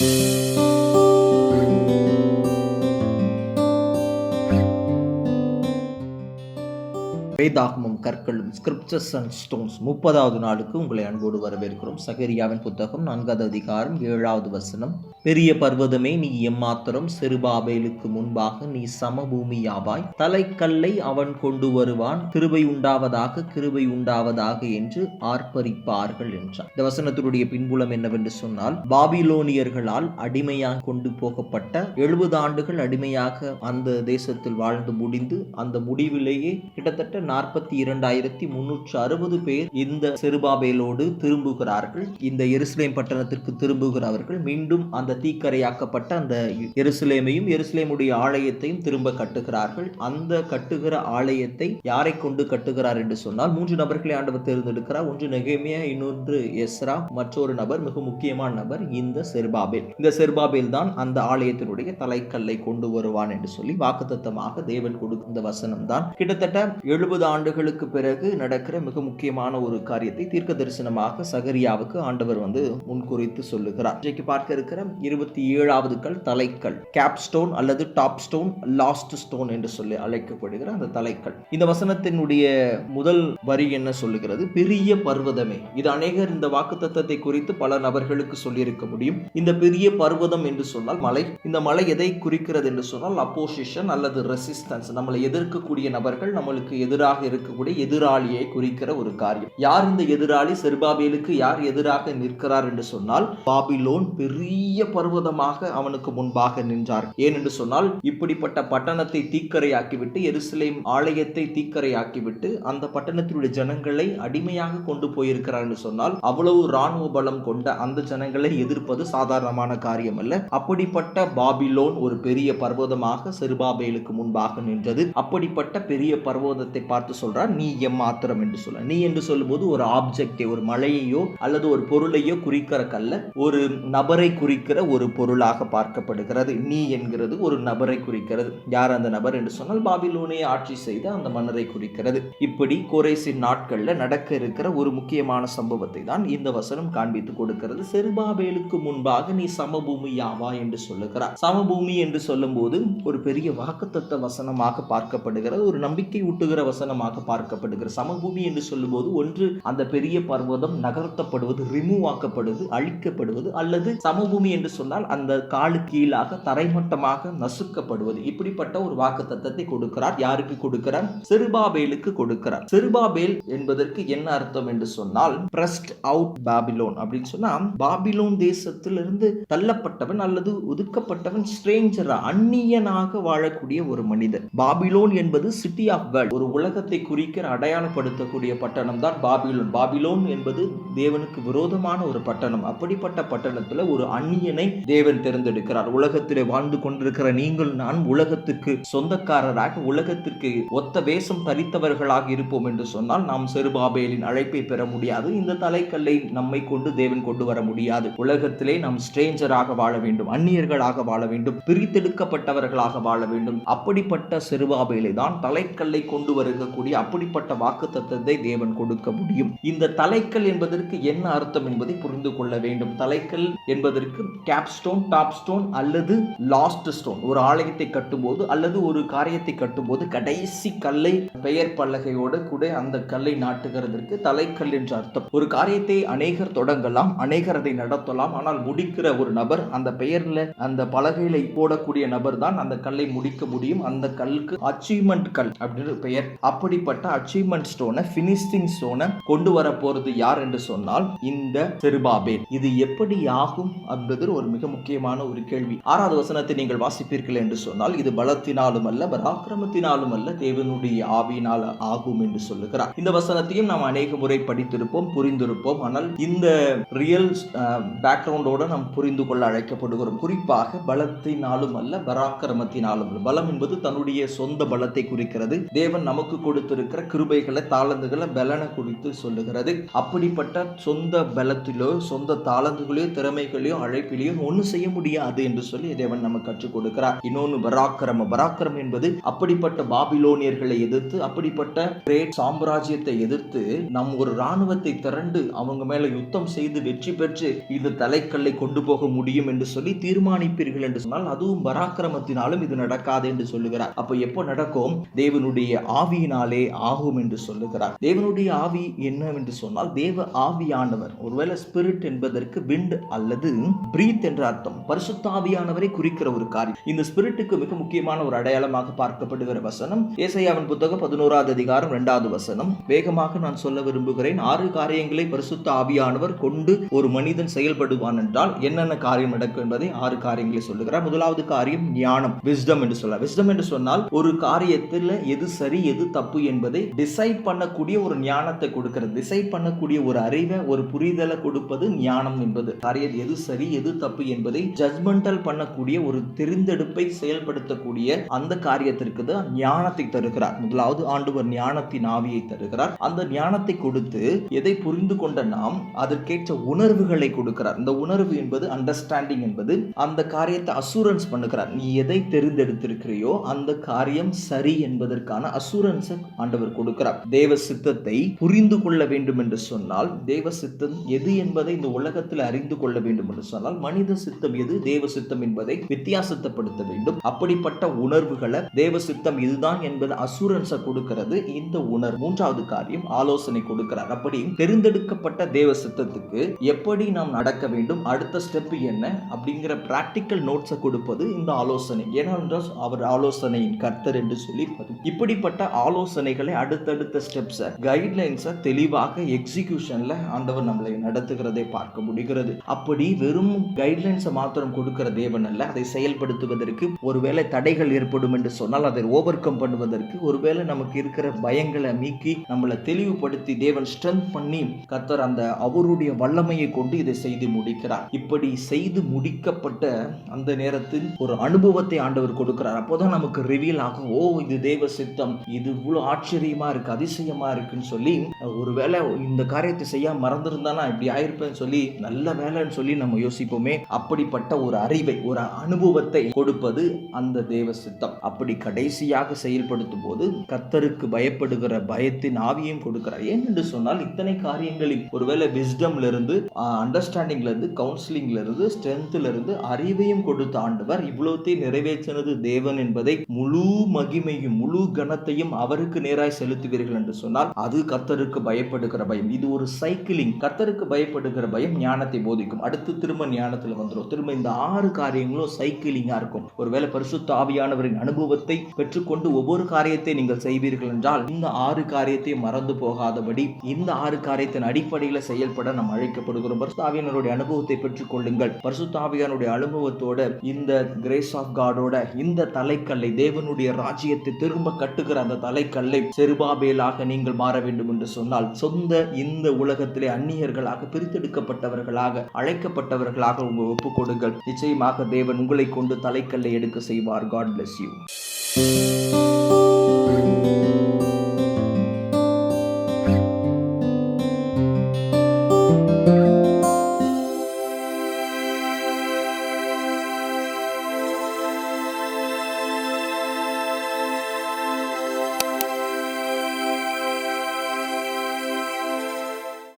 Música வேதாகமம் கற்களும் scriptures and stones முப்பதாவது நாளுக்கு உங்களை அன்போடு வரவேற்கிறோம். சகரியாவின் புத்தகம் நான்காவது அதிகாரம் ஏழாவது வசனம். பெரிய பர்வதமே நீ எம்மாத்திரம் சிறுபாபேலுக்கு முன்பாக நீ சமபூமியாவாய் தலைக்கல்லை அவன் கொண்டு வருவான். கிருபை உண்டாவதாக கிருபை உண்டாவதாக என்று ஆர்ப்பரிப்பார்கள் என்றார். இந்த வசனத்தினுடைய பின்புலம் என்னவென்று சொன்னால் பாபிலோனியர்களால் அடிமையாக கொண்டு போகப்பட்ட எழுபது ஆண்டுகள் அடிமையாக அந்த தேசத்தில் வாழ்ந்து முடிந்து அந்த முடிவிலேயே கிட்டத்தட்ட நாற்பத்தி இரண்டாயிரத்தி முன்னூற்று அறுபது பேர் இந்த செருபாபேலோடு திரும்புகிறார்கள். இந்த எருசலேம் பட்டணத்திற்கு திரும்புகிறவர்கள் மீண்டும் அந்த தீக்கரையாக்கப்பட்ட அந்த எருசலேமையும் எருசலேமுடைய ஆலயத்தையும் திரும்ப கட்டுகிறார்கள். அந்த கட்டுகிற ஆலயத்தை யாரை கொண்டு கட்டுகிறார் என்று சொன்னால் மூன்று நபர்களை ஆண்டவர் தேர்ந்தெடுக்கிறார். ஒன்று நெகேமியா இன்னொன்று எஸ்ரா. மற்றொரு நபர் மிக முக்கியமான நபர் இந்த செர்பாபேல். இந்த செர்பாபேல் தான் அந்த ஆலயத்தினுடைய தலைக்கல்லை கொண்டு வருவான் என்று சொல்லி வாக்குத்தத்தமாக தேவன் கொடுத்த வசனம் தான். கிட்டத்தட்ட எழுபது ஆண்டுகளுக்கு பிறகு நடக்கிற மிக முக்கியமான ஒரு காரியத்தை தீர்க்க தரிசனமாக சகரியாவுக்கு ஆண்டவர் வந்து முன்குறித்து சொல்லுகிறார். இன்றைக்கு பார்க்க இருக்கிற இருபத்தி ஏழாவது கல் தலைக்கல். கேப் ஸ்டோன் அல்லது டாப் ஸ்டோன் லாஸ்ட் ஸ்டோன் என்று சொல்லி அழைக்கப்படுகிற அந்த தலைக்கல். இந்த வசனத்தினுடைய முதல் வரி என்ன சொல்லுகிறது? பெரிய பர்வதமே. இது அநேகர் இந்த வாக்குத்தத்தத்தை குறித்து பல நபர்களுக்கு சொல்லியிருக்க முடியும். இந்த பெரிய பர்வதம் என்று சொன்னால் மலை. இந்த மலை எதை குறிக்கிறது என்று சொன்னால் அப்போசிஷன் அல்லது ரெசிஸ்டன்ஸ் நம்மளை எதிர்க்கக்கூடிய நபர்கள் நம்மளுக்கு எதிராக எதிராக இருக்கக்கூடிய எதிராளியை குறிக்கிற ஒரு காரியம். யார் இந்த எதிராளி? செருபாபேலுக்கு யார் எதிராக நிற்கிறார் என்று சொன்னால் பாபிலோன் பெரிய பர்வதமாக அவனுக்கு முன்பாக நின்றார். ஏனென்று சொன்னால் இப்படிப்பட்ட பட்டணத்தை தீக்கரையாக்கிவிட்டு எருசலேம் ஆலயத்தை தீக்கரையாக்கிவிட்டு அந்த பட்டணத்தினுடைய ஜனங்களை அடிமையாக கொண்டு போயிருக்கிறார் என்று சொன்னால் அவ்வளவு ராணுவ பலம் கொண்ட அந்த ஜனங்களை எதிர்ப்பது சாதாரணமான காரியம் அல்ல. அப்படிப்பட்ட பாபிலோன் ஒரு பெரிய பர்வதமாக செருபாபேலுக்கு முன்பாக நின்றது. அப்படிப்பட்ட பெரிய பர்வதத்தை பார்த்து பார்த்து சொல்றார் நீ எம்மாத்திரம் என்று சொல்ல நீ என்று சொல்லும்போது ஒரு ஆப்ஜெக்டை ஒரு மலையையோ அல்லது ஒரு பொருளையோ குறிக்கிற கல்ல ஒரு நபரை குறிக்கிற ஒரு பொருளாக பார்க்கப்படுகிறது. நீ என்கிறது ஒரு நபரை குறிக்கிறது. யார் அந்த நபர்? என்று சொன்னால் பாபிலோனை ஆட்சி செய்த அந்த மன்னரை குறிக்கிறது. இப்படி கோரேசின் நாட்கள்ல நடக்க இருக்கிற ஒரு முக்கியமான சம்பவத்தை தான் இந்த வசனம் காண்பித்து கொடுக்கிறது. செருபாபேலுக்கு முன்பாக நீ சமபூமியாவா என்று சொல்லுகிறார் சமபூமி என்று சொல்லும்போது ஒரு பெரிய வாக்குத்தத்த வசனமாக பார்க்கப்படுகிறது. ஒரு நம்பிக்கை ஊட்டுகிற வசனம் வசனமாக பார்க்கப்படுகிறது சமபூமி என்று சொல்லும்போது ஒன்று அந்த பெரிய பர்வதம் நகர்த்தப்படுவது ரிமூவ் ஆக்கப்படுவது அழிக்கப்படுவது அல்லது சமபூமி என்று சொன்னால் அந்த காலு கீழாக தரைமட்டமாக நசுக்கப்படுவது. இப்படிப்பட்ட ஒரு வாக்கு தத்தத்தை கொடுக்கிறார். யாருக்கு கொடுக்கிறார்? சிறுபாபேலுக்கு கொடுக்கிறார். செருபாபேல் என்பதற்கு என்ன அர்த்தம் என்று சொன்னால் பிரஸ்ட் அவுட் பாபிலோன் அப்படின்னு சொன்னா பாபிலோன் தேசத்திலிருந்து தள்ளப்பட்டவன் அல்லது ஒதுக்கப்பட்டவன் ஸ்ட்ரேஞ்சரா அந்நியனாக வாழக்கூடிய ஒரு மனிதன் பாபிலோன் என்பது சிட்டி ஆஃப் வேர்ல்ட் ஒரு உலக நரகத்தை குறிக்கிற அடையாளப்படுத்தக்கூடிய பட்டணம் தான் பாபிலோன். பாபிலோன் என்பது தேவனுக்கு விரோதமான ஒரு பட்டணம். அப்படிப்பட்ட பட்டணத்துல ஒரு அந்நியனை தேவன் தேர்ந்தெடுக்கிறார். உலகத்திலே வாழ்ந்து கொண்டிருக்கிற நீங்கள் நான் உலகத்துக்கு சொந்தக்காரராக உலகத்திற்கு ஒத்த வேஷம் தரித்தவர்களாக இருப்போம் என்று சொன்னால் நாம் செருபாபேலின் அழைப்பை பெற முடியாது. இந்த தலைக்கல்லை நம்மை கொண்டு தேவன் கொண்டு வர முடியாது. உலகத்திலே நாம் ஸ்ட்ரேஞ்சராக வாழ வேண்டும் அந்நியர்களாக வாழ வேண்டும் பிரித்தெடுக்கப்பட்டவர்களாக வாழ வேண்டும். அப்படிப்பட்ட செருபாபேலை தான் தலைக்கல்லை கொண்டு சொல்லக்கூடிய அப்படிப்பட்ட வாக்கு தத்துவத்தை தேவன் கொடுக்க முடியும். இந்த தலைக்கல் என்பதற்கு என்ன அர்த்தம் என்பதை புரிந்து கொள்ள வேண்டும். தலைக்கல் என்பதற்கு கேப்ஸ்டோன் டாப் ஸ்டோன் அல்லது லாஸ்ட் ஸ்டோன் ஒரு ஆலயத்தை கட்டும்போது அல்லது ஒரு காரியத்தை கட்டும்போது கடைசி கல்லை பெயர் பலகையோடு கூட அந்த கல்லை நாட்டுகிறதற்கு தலைக்கல் என்று அர்த்தம். ஒரு காரியத்தை அநேகர் தொடங்கலாம் அநேகர் அதை நடத்தலாம். ஆனால் முடிக்கிற ஒரு நபர் அந்த பெயர்ல அந்த பலகையில போடக்கூடிய நபர் தான் அந்த கல்லை முடிக்க முடியும். அந்த கல்லுக்கு அச்சீவ்மெண்ட் கல் அப்படின்னு பெயர். அப்படிப்பட்ட அச்சீவ்மெண்ட் ஸ்டோனை பினிஷிங் ஸ்டோனை கொண்டு வர போறது யார் என்று சொன்னால் இந்த செருபாபேல். இது எப்படி ஆகும் என்பது ஒரு மிக முக்கியமான ஒரு கேள்வி. ஆறாவது வசனத்தை நீங்கள் வாசிப்பீர்கள் என்று சொன்னால் இது பலத்தினாலும் அல்ல பராக்கிரமத்தினாலும் அல்ல தேவனுடைய ஆவியினால் ஆகும் என்று சொல்லுகிறார். இந்த வசனத்தையும் நாம் அநேக முறை படித்திருப்போம் புரிந்திருப்போம். ஆனால் இந்த ரியல் பேக்ரவுண்டோட நாம் புரிந்து கொள்ள அழைக்கப்படுகிறோம். குறிப்பாக பலத்தினாலும் அல்ல பராக்கிரமத்தினாலும் பலம் என்பது தன்னுடைய சொந்த பலத்தை குறிக்கிறது. தேவன் நமக்கு கொடுத்திருக்கிற கிருபைகளை தாளந்துகளை பலனை குறித்து சொல்லுகிறது. அப்படிப்பட்ட சொந்த பலத்திலோ சொந்த தாளந்துகளையோ திறமைகளையோ அழைப்பிலையோ ஒன்றும் செய்ய முடியாது என்று சொல்லி தேவன் நமக்கு கற்றுக் கொடுக்கிறார். இன்னொன்று பராக்கிரம பராக்கிரமம் என்பது அப்படிப்பட்ட பாபிலோனியர்களை எதிர்த்து அப்படிப்பட்ட கிரேட் சாம்ராஜ்யத்தை எதிர்த்து நம் ஒரு ராணுவத்தை திரண்டு அவங்க மேல யுத்தம் செய்து வெற்றி பெற்று இது தலைக்கல்லை கொண்டு போக முடியும் என்று சொல்லி தீர்மானிப்பீர்கள் என்று சொன்னால் அதுவும் பராக்கிரமத்தினாலும் இது நடக்காது என்று சொல்லுகிறார். அப்ப எப்போ நடக்கும்? தேவனுடைய ஆவியின் ஆவியினாலே ஆகும் என்று சொல்லுகிறார். தேவனுடைய ஆவி என்னவென்று சொன்னால் தேவ ஆவியானவர் ஒருவேளை ஸ்பிரிட் என்பதற்கு விண்ட் அல்லது பிரீத் என்ற அர்த்தம் பரிசுத்த ஆவியானவரை குறிக்கிற ஒரு காரியம். இந்த ஸ்பிரிட்டுக்கு மிக முக்கியமான ஒரு அடையாளமாக பார்க்கப்படுகிற வசனம் ஏசையாவின் புத்தகம் பதினோராவது அதிகாரம் இரண்டாவது வசனம். வேகமாக நான் சொல்ல விரும்புகிறேன் ஆறு காரியங்களை பரிசுத்த ஆவியானவர் கொண்டு ஒரு மனிதன் செயல்படுவான் என்றால் என்னென்ன காரியம் நடக்கும் என்பதை ஆறு காரியங்களை சொல்லுகிறார். முதலாவது காரியம் ஞானம் விஸ்டம் என்று சொல்லலாம் விஸ்டம் என்று சொன்னால் ஒரு காரியத்தில் எது சரி எது தப்பு என்பதை டிசைட் பண்ணக்கூடிய ஒரு ஞானத்தை கொடுக்கிறது. டிசைட் பண்ணக்கூடிய ஒரு அறிவை ஒரு புரிதலை கொடுப்பது ஞானம் என்பது. காரியம் எது சரி எது தப்பு என்பதை ஜட்மெண்டல் பண்ணக்கூடிய ஒரு தெரிந்தெடுப்பை செயல்படுத்தக்கூடிய அந்த காரியத்திற்கு தான் ஞானத்தை தருகிறார். முதலாவது ஆண்டவர் ஞானத்தின் ஆவியை தருகிறார். அந்த ஞானத்தை கொடுத்து எதை புரிந்து கொண்ட நாம் அதற்கேற்ற உணர்வுகளை கொடுக்கிறார். இந்த உணர்வு என்பது அண்டர்ஸ்டாண்டிங் என்பது அந்த காரியத்தை அசூரன்ஸ் பண்ணுகிறார். நீ எதை தெரிந்தெடுத்திருக்கிறையோ அந்த காரியம் சரி என்பதற்கான அசூரன்ஸ் ஆண்டவர் கொடுக்கிறார். தேவ சித்தத்தை புரிந்து கொள்ள வேண்டும் என்று சொன்னால் தேவ சித்தம் எது என்பதை இந்த உலகத்தில் அறிந்து கொள்ள வேண்டும் என்று சொன்னால் மனித சித்தம் எது தேவ சித்தம் என்பதை வித்தியாசத்தைப்படுத்த வேண்டும். அப்படிப்பட்ட உணர்வுகளை தேவ சித்தம் இதுதான் என்பது அசூரன்ஸை கொடுக்கிறது. இந்த உணர்வு மூன்றாவது காரியம் ஆலோசனை கொடுக்கிறார். அப்படி தெரிந்தெடுக்கப்பட்ட தேவ சித்தத்துக்கு எப்படி நாம் நடக்க வேண்டும் அடுத்த ஸ்டெப் என்ன அப்படிங்கிற பிராக்டிக்கல் நோட்ஸை கொடுப்பது இந்த ஆலோசனை. ஏனென்றால் அவர் ஆலோசனையின் கர்த்தர் என்று சொல்லி இப்படிப்பட்ட ஆலோசனைகளை அடுத்தடுத்த ஸ்டெப்ஸை கைட்லைன்ஸை தெளிவாக எக்ஸிக்யூஷனில் ஆண்டவர் நம்மளை நடத்துகிறதை பார்க்க முடிகிறது. அப்படி வெறும் கைட்லைன்ஸை மாத்திரம் கொடுக்கிற தேவன் அல்ல அதை செயல்படுத்துவதற்கு ஒருவேளை தடைகள் ஏற்படும் என்று சொன்னால் அதை ஓவர் கம் பண்ணுவதற்கு ஒருவேளை நமக்கு இருக்கிற பயங்களை நீக்கி நம்மளை தெளிவுபடுத்தி தேவன் ஸ்ட்ரென்த் பண்ணி கத்தர் அந்த அவருடைய வல்லமையை கொண்டு இதை செய்து முடிக்கிறார். இப்படி செய்து முடிக்கப்பட்ட அந்த நேரத்தில் ஒரு அனுபவத்தை ஆண்டவர் கொடுக்கிறார். அப்போதான் நமக்கு ரிவீல் ஆகும் ஓ இது தேவ சித்தம் இது இவ்வளோ ஆச்சரியமாக இருக்குது அதிசயமாக இருக்குன்னு சொல்லி ஒருவேளை இந்த காரியத்தை செய்ய மறந்துருந்தானா இப்படி ஆயிருப்பேன்னு சொல்லி நல்ல வேலைன்னு சொல்லி நம்ம யோசிப்போமே. அப்படிப்பட்ட ஒரு அறிவை ஒரு அனுபவத்தை கொடுப்பது அந்த தேவ சித்தம். அப்படி கடைசியாக செயல்படுத்தும் போது கத்தருக்கு பயப்படுகிற பயத்தின் ஆவியும் கொடுக்கிறார். ஏன் என்று சொன்னால் இத்தனை காரியங்களில் ஒருவேளை விஸ்டம்ல இருந்து அண்டர்ஸ்டாண்டிங்ல இருந்து கவுன்சிலிங்ல இருந்து ஸ்ட்ரென்த்ல இருந்து அறிவையும் கொடுத்த ஆண்டவர் இவ்வளவுத்தையும் நிறைவேற்றினது தேவன் என்பதை முழு மகிமையும் முழு கனத்தையும் அவருக்கு நேராய் செலுத்துவீர்கள் என்று சொன்னால் அது கர்த்தருக்கு பயப்படுகிற பயம். இது ஒரு சைக்கிளிங் கர்த்தருக்கு பயப்படுகிற பயம் ஞானத்தை போதிக்கும். அடுத்து திரும்ப ஞானத்துல வந்துடும் திரும்ப இந்த ஆறு காரியங்களும் சைக்கிளிங்கா இருக்கும். ஒருவேளை பரிசுத்த ஆவியானவரின் அனுபவத்தை பெற்றுக்கொண்டு ஒவ்வொரு காரியத்தை நீங்கள் செய்வீர்கள் என்றால் இந்த ஆறு காரியத்தை மறந்து போகாதபடி இந்த ஆறு காரியத்தின் அடிப்படையில் செயல்பட நாம் அழைக்கப்படுகிறோம். பரிசுத்தாவியானவருடைய அனுபவத்தை பெற்றுக் கொள்ளுங்கள் பரிசுத்தாவியானுடைய அனுபவத்தோட இந்த கிரேஸ் ஆஃப் காடோட இந்த தலைக்கல்லை தேவனுடைய ராஜ்யத்தை திரும்ப கட்டுகிற அந்த தலை கல்லை செருபாபேலாக நீங்கள் மாற வேண்டும் என்று சொன்னால் சொந்த இந்த உலகத்திலே அந்நியர்களாக பிரித்தெடுக்கப்பட்டவர்களாக அழைக்கப்பட்டவர்களாக உங்கள் ஒப்புக்கொடுங்கள். நிச்சயமாக தேவன் உங்களை கொண்டு தலைக்கல்லை எடுக்க செய்வார். God bless you